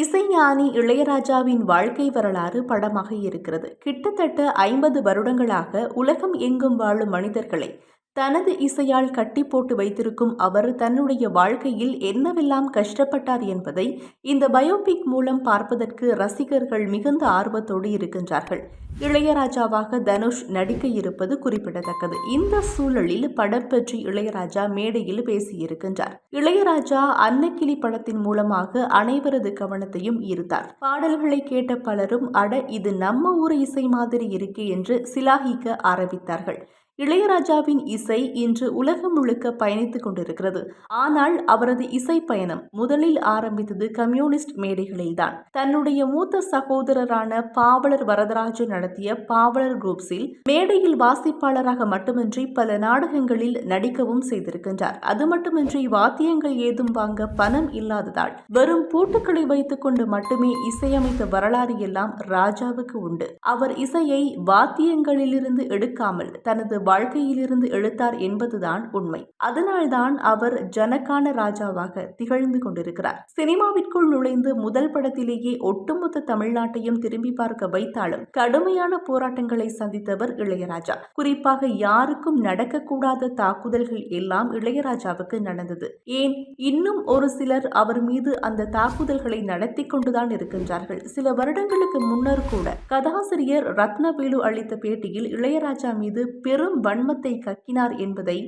இசைஞானி இளையராஜாவின் வாழ்க்கை வரலாறு படமாக இருக்கிறது. கிட்டத்தட்ட ஐம்பது வருடங்களாக உலகம் எங்கும் வாழும் மனிதர்களை தனது இசையால் கட்டி போட்டு வைத்திருக்கும் அவர் தன்னுடைய வாழ்க்கையில் என்னவெல்லாம் கஷ்டப்பட்டார் என்பதை இந்த பயோபிக் மூலம் பார்ப்பதற்கு ரசிகர்கள் மிகுந்த ஆர்வத்தோடு இருக்கின்றார்கள். இளையராஜாவாக தனுஷ் நடிக்க இருப்பது குறிப்பிடத்தக்கது. இந்த சூழலில் படம் பற்றி இளையராஜா மேடையில் பேசியிருக்கின்றார். இளையராஜா அன்னக்கிளி படத்தின் மூலமாக அனைவரது கவனத்தையும் ஈர்த்தார். பாடல்களை கேட்ட பலரும் அட இது நம்ம ஊர் இசை மாதிரி இருக்கே என்று சிலாகிக்க ஆரம்பித்தார்கள். இளையராஜாவின் இசை இன்று உலகம் முழுக்க பயணித்துக் கொண்டிருக்கிறது. ஆனால் அவரது இசை பயணம் முதலில் ஆரம்பித்தது கம்யூனிஸ்ட் மேடைகளில்தான். தன்னுடைய மூத்த சகோதரரான பாவலர் வரதராஜன் நடத்திய பாவலர் குரூப்ஸில் மேடையில் வாசிப்பாளராக மட்டுமின்றி பல நாடகங்களில் நடிக்கவும் செய்திருக்கின்றார். அது மட்டுமின்றி வாத்தியங்கள் ஏதும் வாங்க பணம் இல்லாததால் வெறும் பூட்டுக்களை வைத்துக் கொண்டு மட்டுமே இசையமைத்த வரலாறு எல்லாம் ராஜாவுக்கு உண்டு. அவர் இசையை வாத்தியங்களிலிருந்து எடுக்காமல் தனது வாழ்க்கையிலிருந்து எழுத்தார் என்பதுதான் உண்மை. அதனால்தான் அவர் ஜனக்கான ராஜாவாக திகழ்ந்து கொண்டிருக்கிறார். சினிமாவிற்குள் நுழைந்து முதல் படத்திலேயே ஒட்டுமொத்த தமிழ்நாட்டையும் திரும்பி பார்க்க வைத்தாலும் கடுமையான போராட்டங்களை சந்தித்தவர் இளையராஜா. குறிப்பாக யாருக்கும் நடக்கக்கூடாத தாக்குதல்கள் எல்லாம் இளையராஜாவுக்கு நடந்தது. ஏன்? இன்னும் ஒரு சிலர் அவர் மீது அந்த தாக்குதல்களை நடத்தி கொண்டுதான் இருக்கின்றார்கள். சில வருடங்களுக்கு முன்னர் கூட கதாசிரியர் ரத்னவேலு அளித்த பேட்டியில் இளையராஜா மீது பெரும் வன்மத்தை கக்கினார் என்பதை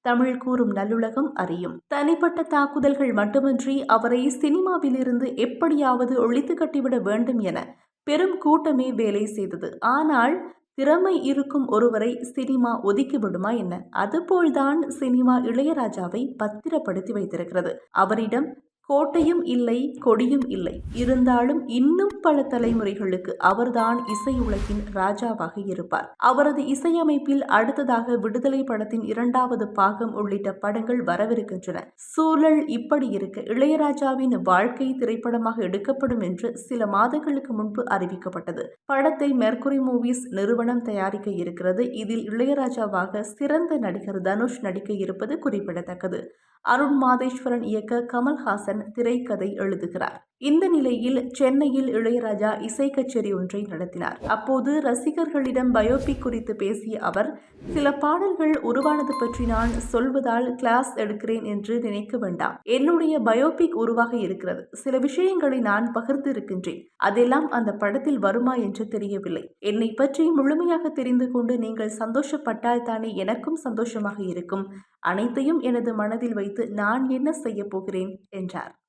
தமிழ் கூறும் நல்லுலகம் அறியும். தனிப்பட்ட தாக்குதல்கள் மட்டுமின்றி அவரை சினிமாவிலிருந்து எப்படியாவது ஒழித்து கட்டிவிட வேண்டும் என பெரும் கூட்டமே வேலை செய்தது. ஆனால் திறமை இருக்கும் ஒருவரை சினிமா ஒதுக்கிவிடுமா என்ன? அதுபோல்தான் சினிமா இளையராஜாவை பத்திரப்படுத்தி வைத்திருக்கிறது. அவரிடம் கோட்டையும் இல்லை கொடியும் இல்லை. இருந்தாலும் இன்னும் பல தலைமுறைகளுக்கு அவர்தான் இசை உலகின் ராஜாவாக இருப்பார். அவரது இசையமைப்பில் அடுத்ததாக விடுதலை படத்தின் இரண்டாவது பாகம் உள்ளிட்ட படங்கள் வரவிருக்கின்றன. சூழல் இப்படி இருக்க இளையராஜாவின் வாழ்க்கை திரைப்படமாக எடுக்கப்படும் என்று சில மாதங்களுக்கு முன்பு அறிவிக்கப்பட்டது. படத்தை மெர்குரி மூவிஸ் நிறுவனம் தயாரிக்க இருக்கிறது. இதில் இளையராஜாவாக சிறந்த நடிகர் தனுஷ் நடிக்க இருப்பது குறிப்பிடத்தக்கது. அருண் மாதேஸ்வரன் இயக்க கமல்ஹாசன் திரைக்கதை எழுதுகிறார். இந்த நிலையில் சென்னையில் இளையராஜா இசை கச்சேரி ஒன்றை நடத்தினார். அப்போது ரசிகர்களிடம் பயோபிக் குறித்து பேசிய அவர் சில பாடல்கள் உருவானது பற்றி நான் சொல்வதால் கிளாஸ் எடுக்கிறேன் என்று நினைக்க வேண்டாம். என்னுடைய பயோபிக் உருவாக இருக்கிறது. சில விஷயங்களை நான் பகிர்ந்து இருக்கின்றேன். அதெல்லாம் அந்த படத்தில் வருமா என்று தெரியவில்லை. என்னை பற்றி முழுமையாக தெரிந்து கொண்டு நீங்கள் சந்தோஷப்பட்டால் தானே எனக்கும் சந்தோஷமாக இருக்கும். அனைத்தையும் எனது மனதில் வைத்து நான் என்ன செய்யப் போகிறேன்? என்றார்.